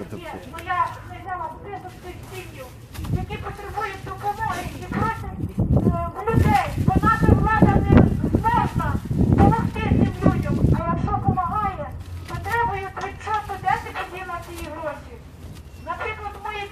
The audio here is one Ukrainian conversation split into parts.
Є, ну я взяла список тих сім'їв, які потребують допомоги і просять е, в людей, бо наша влада не зможна допомогти цим людям. А якщо допомагає, то треба їх відчутно дати на ці гроші. Наприклад, у моєї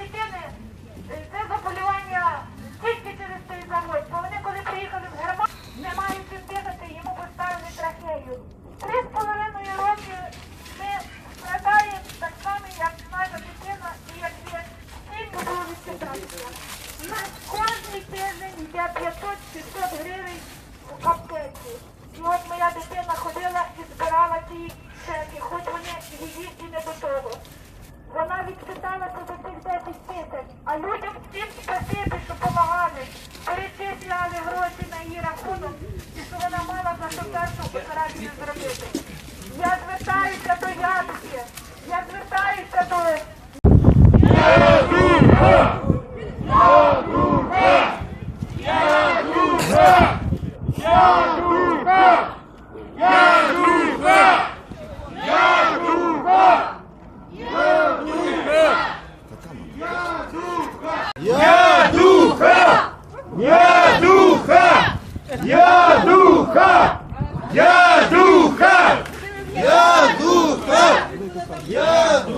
йде 500-600 гривень в аптеці. І от моя дитина ходила і збирала ті чеки, хоч вони її і не до того. Вона відчиталася за цих 10 тисяч, а людям всім спасибі, що допомагали, перечисляли гроші на її рахунок, і що вона мала за що першу операцію зробити. Я звертаюся до ядки, я звертаюся до Ядуха! Ядуха! Ядуха! Ядуха! Ядуха! Ядуха! Ядуха! Ядуха!